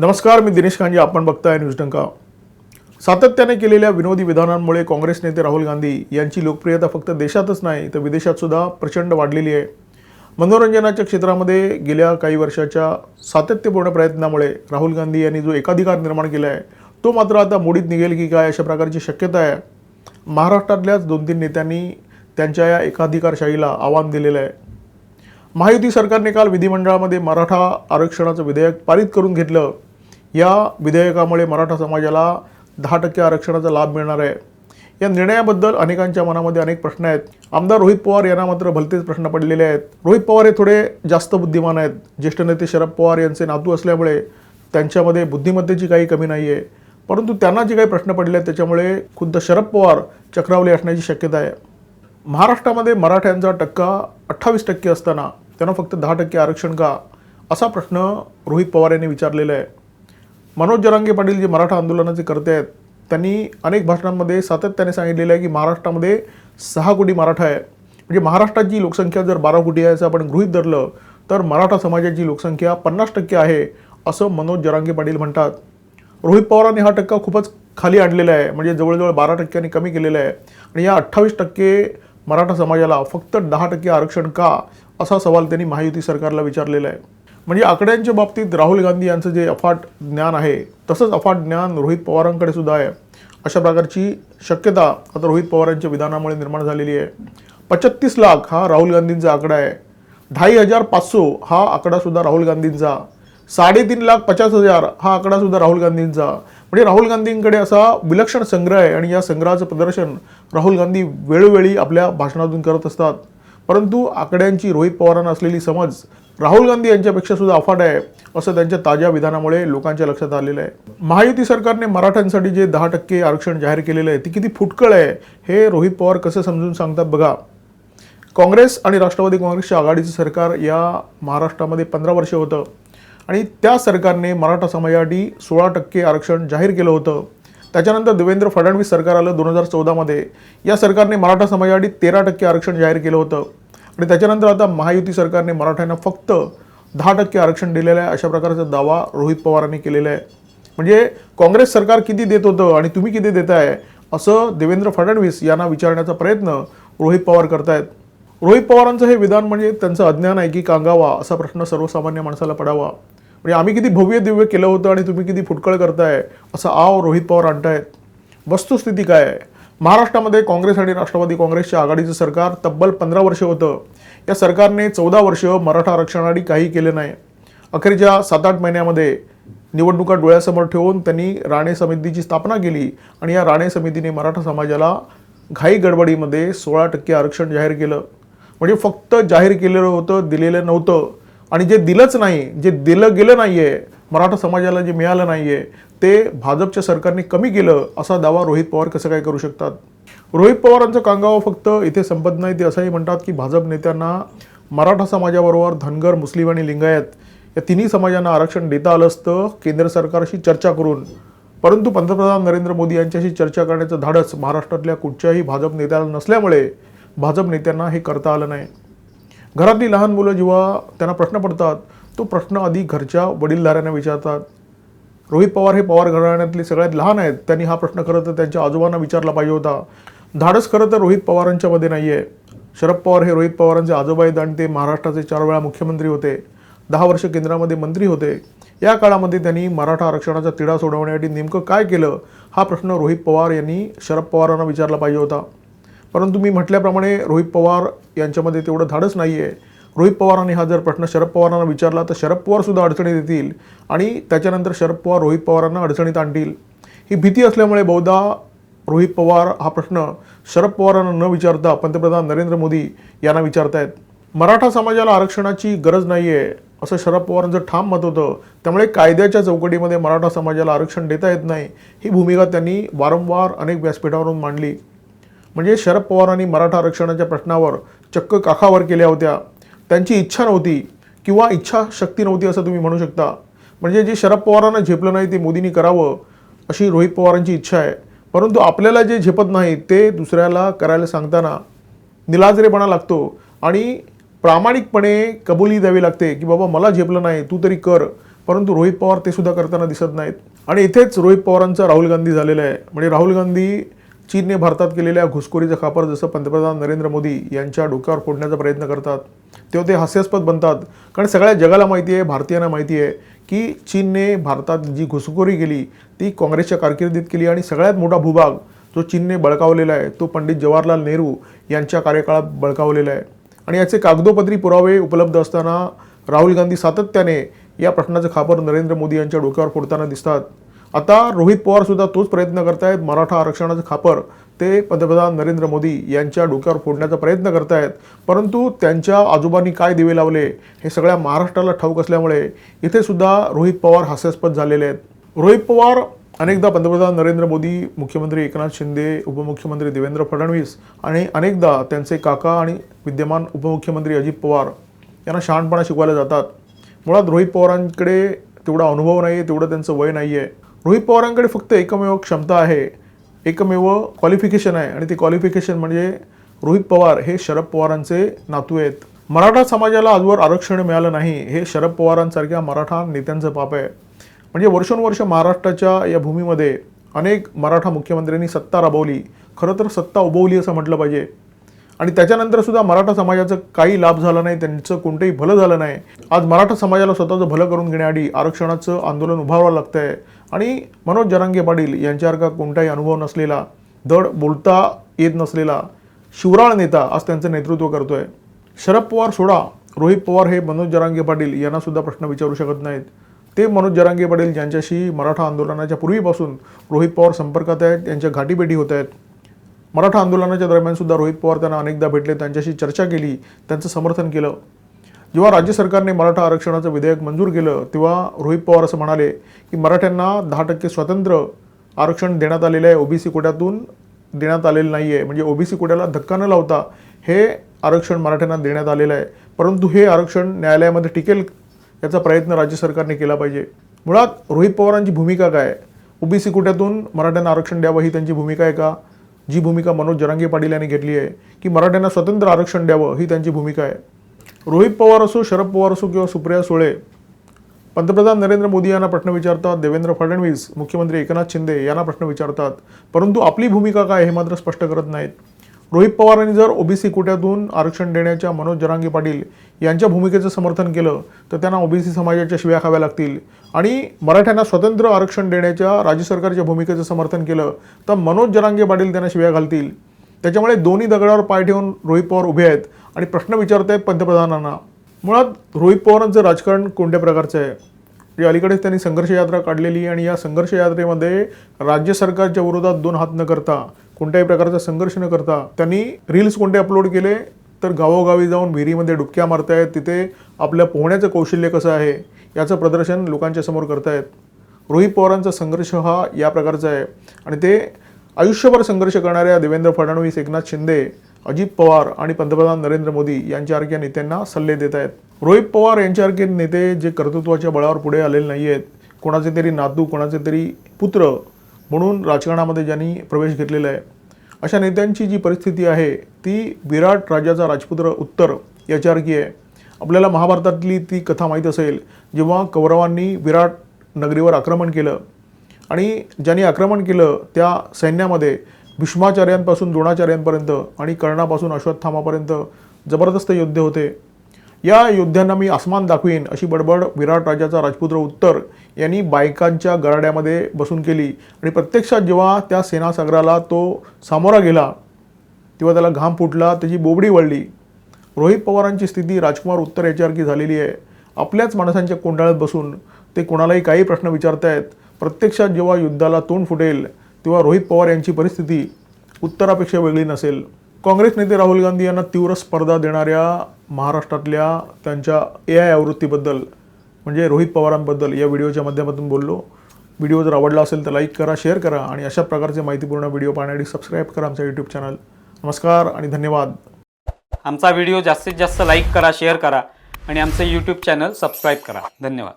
नमस्कार मी दिनेश कांजे आपण बघताय न्यूज डंका. सातत्याने केलेल्या विनोदी विधानांमुळे काँग्रेस नेते राहुल गांधी यांची लोकप्रियता फक्त देशातच नाही तर विदेशातसुद्धा प्रचंड वाढलेली आहे. मनोरंजनाच्या क्षेत्रामध्ये गेल्या काही वर्षाच्या सातत्यपूर्ण प्रयत्नामुळे राहुल गांधी यांनी जो एकाधिकार निर्माण केला आहे तो मात्र आता मोडीत निघेल की काय अशा प्रकारची शक्यता आहे. महाराष्ट्रातल्याच दोन तीन नेत्यांनी त्यांच्या या एकाधिकारशाहीला आव्हान दिलेलं आहे. महायुती सरकारने काल विधिमंडळामध्ये मराठा आरक्षणाचं विधेयक पारित करून घेतलं. या विधेयकामुळे मराठा समाजाला दहा टक्के आरक्षणाचा लाभ मिळणार आहे. या निर्णयाबद्दल अनेकांच्या मनामध्ये अनेक प्रश्न आहेत. आमदार रोहित पवार यांना मात्र भलतेच प्रश्न पडलेले आहेत. रोहित पवार हे थोडे जास्त बुद्धिमान आहेत. ज्येष्ठ नेते शरद पवार यांचे नातू असल्यामुळे त्यांच्यामध्ये बुद्धिमत्तेची काही कमी नाही आहे परंतु त्यांना जे काही प्रश्न पडले आहेत त्याच्यामुळे खुद्द शरद पवार चक्रावले असण्याची शक्यता आहे. महाराष्ट्रामध्ये मराठ्यांचा टक्का अठ्ठावीस टक्के असताना त्यांना फक्त दहा टक्के आरक्षण का? असा प्रश्न रोहित पवार यांनी विचारलेला आहे. मनोज जरांगे पाटील जे मराठा आंदोलनाचे करते आहेत त्यांनी अनेक भाषणांमध्ये सातत्याने सांगितलेलं आहे की महाराष्ट्रामध्ये सहा कोटी मराठा आहे. म्हणजे महाराष्ट्राची लोकसंख्या जर बारा कोटी आहे असं आपण गृहीत धरलं तर मराठा समाजाची लोकसंख्या पन्नास टक्के आहे असं मनोज जरांगे पाटील म्हणतात. रोहित पवारांनी हा टक्का खूपच खाली आणलेला आहे म्हणजे जवळजवळ बारा टक्क्यांनी कमी केलेला आहे. आणि या अठ्ठावीस टक्के मराठा समाजाला फक्त दहा टक्के आरक्षण का असा सवाल त्यांनी महायुती सरकारला विचारलेला आहे. म्हणजे आकड्यांच्या बाबतीत राहुल गांधी यांचं जे अफाट ज्ञान आहे तसंच अफाट ज्ञान रोहित पवारांकडे सुद्धा आहे. अशा प्रकारची शक्यता आता रोहित पवारांच्या विधानामुळे निर्माण झालेली आहे. पचत्तीस लाख हा राहुल गांधींचा आकडा आहे. ढाई हजार पाचसो हा आकडासुद्धा राहुल गांधींचा. साडेतीन लाख पचास हजार हा आकडासुद्धा राहुल गांधींचा. म्हणजे राहुल गांधींकडे असा विलक्षण संग्रह आहे आणि या संग्रहाचं प्रदर्शन राहुल गांधी वेळोवेळी आपल्या भाषणातून करत असतात. परंतु आकड्यांची रोहित पवारांना असलेली समज राहुल गांधी यांच्यापेक्षा सुद्धा अफाट आहे असं त्यांच्या ताज्या विधानामुळे लोकांच्या लक्षात आलेलं आहे. महायुती सरकारने मराठ्यांसाठी जे दहा टक्के आरक्षण जाहीर केलेलं आहे ती किती फुटकळ आहे हे रोहित पवार कसं समजून सांगतात बघा. काँग्रेस आणि राष्ट्रवादी काँग्रेसच्या आघाडीचं सरकार या महाराष्ट्रामध्ये पंधरा वर्ष होतं आणि त्या सरकारने मराठा समाजासाठी सोळा टक्के आरक्षण जाहीर केलं होतं. त्याच्यानंतर देवेंद्र फडणवीस सरकार आलं दोन हजार चौदामध्ये. या सरकारने मराठा समाजासाठी तेरा टक्के आरक्षण जाहीर केलं होतं. आणि त्याच्यानंतर आता महायुती सरकारने मराठ्यांना फक्त दहा टक्के आरक्षण दिलेलं आहे अशा प्रकारचा दावा रोहित पवारांनी केलेला आहे. म्हणजे काँग्रेस सरकार किती देत होतं आणि तुम्ही किती देताय असं देवेंद्र फडणवीस यांना विचारण्याचा प्रयत्न रोहित पवार करतायत. रोहित पवारांचं हे विधान म्हणजे त्यांचं अज्ञान आहे की कांगावा असा प्रश्न सर्वसामान्य माणसाला पडावा. म्हणजे आम्ही किती भव्य दिव्य केलं होतं आणि तुम्ही किती फुटकळ करताय असं आव रोहित पवार आणतायत. वस्तुस्थिती काय आहे? महाराष्ट्रामध्ये काँग्रेस आणि राष्ट्रवादी काँग्रेसच्या आघाडीचं सरकार तब्बल पंधरा वर्ष होतं. या सरकारने चौदा वर्ष मराठा आरक्षणासाठी काही केले नाही. अखेरच्या सात आठ महिन्यामध्ये निवडणुका डोळ्यासमोर ठेवून त्यांनी राणे समितीची स्थापना केली आणि या राणे समितीने मराठा समाजाला घाई गडबडीमध्ये सोळा टक्के आरक्षण जाहीर केलं. म्हणजे फक्त जाहीर केलेलं होतं दिलेलं नव्हतं. आणि जे दिलंच नाही जे दिलं गेलं नाही आहे मराठा समाजाला जे मिळालं नाही आहे ते भाजपच्या सरकारने कमी केलं असा दावा रोहित पवार कसं काय करू शकतात? रोहित पवारांचं कांगावा फक्त इथे संपत नाही ते असंही म्हणतात की भाजप नेत्यांना मराठा समाजाबरोबर धनगर मुस्लिम आणि लिंगायत या तिन्ही समाजांना आरक्षण देता आलं असतं केंद्र सरकारशी चर्चा करून. परंतु पंतप्रधान नरेंद्र मोदी यांच्याशी चर्चा करण्याचं धाडस महाराष्ट्रातल्या कुठच्याही भाजप नेत्याला नसल्यामुळे भाजप नेत्यांना हे करता आलं नाही. घरातली लहान मुलं जेव्हा त्यांना प्रश्न पडतात तो प्रश्न आधी घरच्या वडीलधाऱ्यांना विचारतात. रोहित पवार हे पवार घराण्यातले सगळ्यात लहान आहेत. त्यांनी हा प्रश्न खरं तर त्यांच्या आजोबांना विचारला पाहिजे होता. धाडस खरं तर रोहित पवारांच्यामध्ये नाही आहे शरद पवार हे रोहित पवारांचे आजोबा आहेत आणि ते महाराष्ट्राचे चार वेळा मुख्यमंत्री होते. दहा वर्ष केंद्रामध्ये मंत्री होते. या काळामध्ये त्यांनी मराठा आरक्षणाचा तिढा सोडवण्यासाठी नेमकं काय केलं हा प्रश्न रोहित पवार यांनी शरद पवारांना विचारला पाहिजे होता. परंतु मी म्हटल्याप्रमाणे रोहित पवार यांच्यामध्ये तेवढं धाडस नाही आहे रोहित पवारांनी हा जर प्रश्न शरद पवारांना विचारला तर शरद पवारसुद्धा अडचणीत येतील. आणि त्याच्यानंतर शरद पवार रोहित पवारांना अडचणीत आणतील. ही भीती असल्यामुळे बहुधा रोहित पवार हा प्रश्न शरद पवारांना न विचारता पंतप्रधान नरेंद्र मोदी यांना विचारतायत. मराठा समाजाला आरक्षणाची गरज नाही आहे असं शरद पवारांचं ठाम मत होतं. त्यामुळे कायद्याच्या चौकटीमध्ये मराठा समाजाला आरक्षण देता येत नाही ही भूमिका त्यांनी वारंवार अनेक व्यासपीठावरून मांडली. म्हणजे शरद पवारांनी मराठा आरक्षणाच्या प्रश्नावर चक्क काखावर केल्या होत्या. त्यांची इच्छा नव्हती किंवा इच्छा शक्ती नव्हती असं तुम्ही म्हणू शकता. म्हणजे जे शरद पवारांना झेपलं नाही ते मोदींनी करावं अशी रोहित पवारांची इच्छा आहे. परंतु आपल्याला जे झेपत नाही ते दुसऱ्याला करायला सांगताना निलाजरेपणा लागतो आणि प्रामाणिकपणे कबुली द्यावी लागते की बाबा मला झेपलं नाही तू तरी कर. परंतु रोहित पवार ते सुद्धा करताना दिसत नाहीत. आणि इथेच रोहित पवारांचा राहुल गांधी झालेला आहे. म्हणजे राहुल गांधी चीनने भारतात केलेल्या घुसखोरीचं खापर जसं पंतप्रधान नरेंद्र मोदी यांच्या डोक्यावर फोडण्याचा प्रयत्न करतात तेव्हा ते हास्यास्पद बनतात. कारण सगळ्या जगाला माहिती आहे भारतीयांना माहिती आहे की चीनने भारतात जी घुसखोरी केली ती काँग्रेसच्या कारकिर्दीत केली आणि सगळ्यात मोठा भूभाग जो चीनने बळकावलेला आहे तो पंडित जवाहरलाल नेहरू यांच्या कार्यकाळात बळकावलेला आहे. आणि याचे कागदोपत्री पुरावे उपलब्ध असताना राहुल गांधी सातत्याने या प्रश्नाचं खापर नरेंद्र मोदी यांच्या डोक्यावर फोडताना दिसतात. आता रोहित पवार सुद्धा तोच प्रयत्न करतायत. मराठा आरक्षणाचं खापर ते पंतप्रधान नरेंद्र मोदी यांच्या डोक्यावर फोडण्याचा प्रयत्न करतायत. परंतु त्यांच्या आजोबांनी काय दिवे लावले? हे सगळ्या महाराष्ट्राला ठाऊक असल्यामुळे इथे सुद्धा रोहित पवार हास्यास्पद झालेले आहेत. रोहित पवार अनेकदा पंतप्रधान नरेंद्र मोदी मुख्यमंत्री एकनाथ शिंदे उपमुख्यमंत्री देवेंद्र फडणवीस आणि अनेकदा त्यांचे काका आणि विद्यमान उपमुख्यमंत्री अजित पवार यांना शहाणपणा शिकवायला जातात. मुळात रोहित पवारांकडे तेवढा अनुभव नाही आहे तेवढं त्यांचं वय नाही आहे रोहित पवारांकडे फक्त एकमेव क्षमता आहे एकमेव क्वालिफिकेशन आहे आणि ते क्वालिफिकेशन म्हणजे रोहित पवार हे शरद पवारांचे नातू आहेत. मराठा समाजाला आजवर आरक्षण मिळालं नाही हे शरद पवारांसारख्या मराठा नेत्यांचं पाप आहे. म्हणजे वर्षोनवर्ष महाराष्ट्राच्या या भूमीमध्ये अनेक मराठा मुख्यमंत्र्यांनी सत्ता राबवली खरं तर सत्ता उभवली असं म्हटलं पाहिजे. आणि त्याच्यानंतरसुद्धा मराठा समाजाचं काही लाभ झाला नाही त्यांचं कोणतंही भलं झालं नाही. आज मराठा समाजाला स्वतःचं भलं करून घेण्याआधी आरक्षणाचं आंदोलन उभारावं लागतं आहे आणि मनोज जरांगे पाटील यांच्यासारखा कोणताही अनुभव नसलेला धड बोलता येत नसलेला शिवराळ नेता आज त्यांचं नेतृत्व करतो आहे शरद पवार सोडा रोहित पवार हे मनोज जरांगे पाटील यांनासुद्धा प्रश्न विचारू शकत नाहीत. ते मनोज जरांगे पाटील ज्यांच्याशी मराठा आंदोलनाच्या पूर्वीपासून रोहित पवार संपर्कात आहेत त्यांच्या घाटीपेटी होत आहेत. मराठा आंदोलनाच्या दरम्यानसुद्धा रोहित पवार त्यांना अनेकदा भेटले त्यांच्याशी चर्चा केली त्यांचं समर्थन केलं. जेव्हा राज्य सरकारने मराठा आरक्षणाचं विधेयक मंजूर केलं तेव्हा रोहित पवार असं म्हणाले की मराठ्यांना दहा टक्के स्वतंत्र आरक्षण देण्यात आलेलं आहे. ओबीसी कोट्यातून देण्यात आलेलं नाही आहे म्हणजे ओबीसी कोट्याला धक्का न लावता हे आरक्षण मराठ्यांना देण्यात आलेलं आहे. परंतु हे आरक्षण न्यायालयामध्ये टिकेल याचा प्रयत्न राज्य सरकारने केला पाहिजे. मुळात रोहित पवारांची भूमिका काय ओबीसी कोट्यातून मराठ्यांना आरक्षण द्यावं ही त्यांची भूमिका आहे का? जी भूमिका मनोज जरांगे पाटील यांनी घेतली आहे की मराठ्यांना स्वतंत्र आरक्षण द्यावं ही त्यांची भूमिका आहे. रोहित पवार असो शरद पवार असो किंवा सुप्रिया सुळे पंतप्रधान नरेंद्र मोदी यांना प्रश्न विचारतात देवेंद्र फडणवीस मुख्यमंत्री एकनाथ शिंदे यांना प्रश्न विचारतात परंतु आपली भूमिका काय हे मात्र स्पष्ट करत नाहीत. रोहित पवारांनी जर ओबीसी कोट्यातून आरक्षण देण्याच्या मनोज जरांगे पाटील यांच्या भूमिकेचं समर्थन केलं तर त्यांना ओबीसी समाजाच्या शिव्या खाव्या लागतील. आणि मराठ्यांना स्वतंत्र आरक्षण देण्याच्या राज्य सरकारच्या भूमिकेचं समर्थन केलं तर मनोज जरांगे पाटील त्यांना शिव्या घालतील. त्याच्यामुळे दोन्ही दगडावर पाय ठेवून रोहित पवार उभे आहेत. आणि प्रश्न विचारत आहेत पंतप्रधानांना. मुळात रोहित पवारांचं राजकारण कोणत्या प्रकारचं आहे? जे अलीकडेच त्यांनी संघर्ष यात्रा काढलेली आणि या संघर्ष यात्रेमध्ये राज्य सरकारच्या विरोधात दोन हात न करता कोणत्याही प्रकारचा संघर्ष न करता त्यांनी रील्स कोणते अपलोड केले? तर गावोगावी जाऊन विहिरीमध्ये डुबक्या मारतायत. तिथे आपल्या पोहण्याचं कौशल्य कसं आहे? याचं प्रदर्शन लोकांच्या समोर करतायत. रोहित पवारांचा संघर्ष हा या प्रकारचा आहे. आणि ते आयुष्यभर संघर्ष करणाऱ्या देवेंद्र फडणवीस एकनाथ शिंदे अजित पवार आणि पंतप्रधान नरेंद्र मोदी यांच्यासारख्या नेत्यांना सल्ले देत आहेत. रोहित पवार यांच्यासारखे नेते जे कर्तृत्वाच्या बळावर पुढे आलेले नाही आहेत कोणाचे तरी नातू कोणाचे तरी पुत्र म्हणून राजकारणामध्ये ज्यांनी प्रवेश घेतलेला आहे. अशा नेत्यांची जी परिस्थिती आहे ती विराट राजाचा राजपुत्र उत्तर याच्यासारखी आहे. आपल्याला महाभारतातली ती कथा माहीत असेल जेव्हा कौरवांनी विराट नगरीवर आक्रमण केलं आणि ज्यांनी आक्रमण केलं त्या सैन्यामध्ये भीष्माचार्यांपासून द्रोणाचार्यांपर्यंत आणि कर्णापासून अश्वत्थामापर्यंत जबरदस्त योद्धे होते. या योद्ध्यांना मी आसमान दाखवीन अशी बडबड विराट राजाचा राजपुत्र उत्तर यांनी बायकांच्या गराड्यामध्ये बसून केली. आणि प्रत्यक्षात जेव्हा त्या सेनासागराला तो सामोरा गेला तेव्हा त्याला घाम फुटला त्याची बोबडी वळली. रोहित पवारांची स्थिती राजकुमार उत्तर याच्यासारखी झालेली आहे. आपल्याच माणसांच्या कोंडाळ्यात बसून ते कोणालाही काही प्रश्न विचारतायत. प्रत्यक्षात जेव्हा युद्धाला तोंड फुटेल तेव्हा रोहित पवार यांची परिस्थिती उत्तरापेक्षा वेगळी नसेल. काँग्रेस नेते राहुल गांधी यांना तीव्र स्पर्धा देणाऱ्या महाराष्ट्रातल्या त्यांच्या ए आय आवृत्तीबद्दल म्हणजे रोहित पवारांबद्दल या व्हिडिओच्या माध्यमातून बोललो. व्हिडिओ जर आवडला असेल तर लाईक करा शेअर करा आणि अशा प्रकारचे माहितीपूर्ण व्हिडिओ पाहण्यासाठी सबस्क्राईब करा आमचं यूट्यूब चॅनल नमस्कार आणि धन्यवाद. आमचा व्हिडिओ जास्तीत जास्त लाईक करा शेअर करा आणि आमचं यूट्यूब चॅनल सबस्क्राईब करा. धन्यवाद.